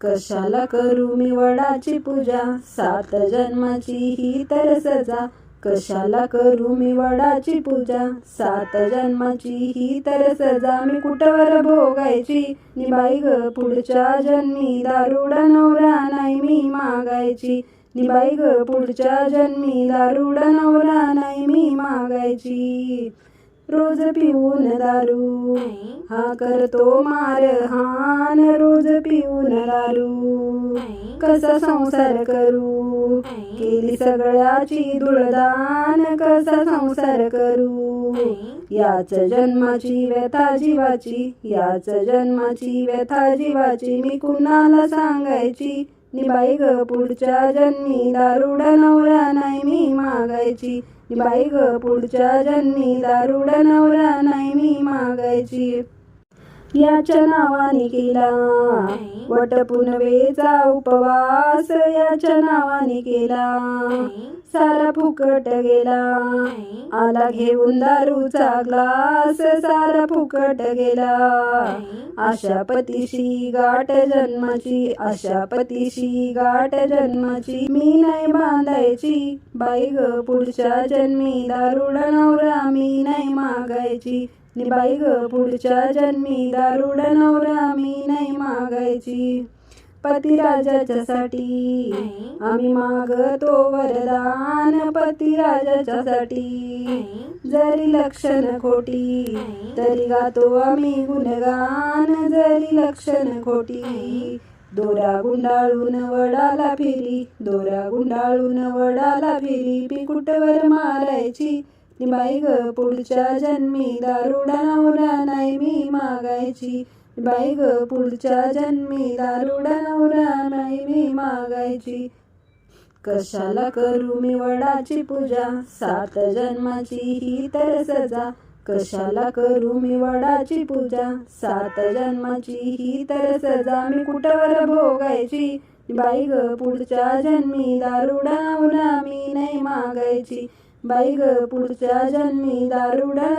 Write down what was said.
कशाला करू मी वडाची पूजा? सात जन्माची ही तर सजा. कशाला करू मी वडाची पूजा? सात जन्माची ही तर सजा. मी कुठवर भोगायची? नि बाई ग पुढच्या जन्मी दारुडा नवरा नाही मी मागायची. नि बाई ग पुढच्या जन्मी दारुडा नवरा नाही मी मागायची. रोज पिऊन दारू. हा करतो मारहाण रोज कसा संसार करू? केली सगळ्याची दुळदान कसा संसार करू? याच जन्माची व्यथा जीवाची याच जन्माची व्यथा जीवाची मी कुणाला सांगायची? नि बाई ग पुढच्या जन्मी दारुडा नवरा नाही मी मागायची. नि बाई ग पुढच्या जन्मी दारुडा नवरा नाही मी मागायची. याच्या नावाने केला. वटपुनवेचा उपवास याच्या नावाने केला. सारा फुकट गेला. आला घेऊन दारूचा ग्लास सारा फुकट गेला. अशा पतीशी गाठ जन्माची अशा पतीशी गाठ जन्माची मी नाही बांधायची. बाई ग पुढच्या जन्मी दारुडा नवरा मी नाही मागायची. बाई ग पुढच्या जन्मी दारुडा नवरा मी नाही मागायची. पतिराजाच्यासाठी आम्ही मागतो वरदान पतिराजाच्यासाठी जरी लक्षण खोटी तरी गातो आम्ही गुणगान. जरी लक्षण खोटी दोरा गुंडाळून वडाला फिरी दोरा गुंडाळून वडाला फिरी पिकुटवर मारायची. बाई ग पुढच्या जन्मी दारुडा नवरा नाही मी मागायची. बाई ग पुढच्या जन्मी दारुडा नवरा नाही मी मागायची. कशाला करू मी वडाची पूजा? सात जन्माची ही तर सजा. कशाला करू मी वडाची पूजा? सात जन्माची ही तर सजा. मी कुठवर भोगायची? बाई ग पुढच्या जन्मी दारुडा नवरा मी नाही मागायची. बाई ग पुढच्या जन्मी दारुडा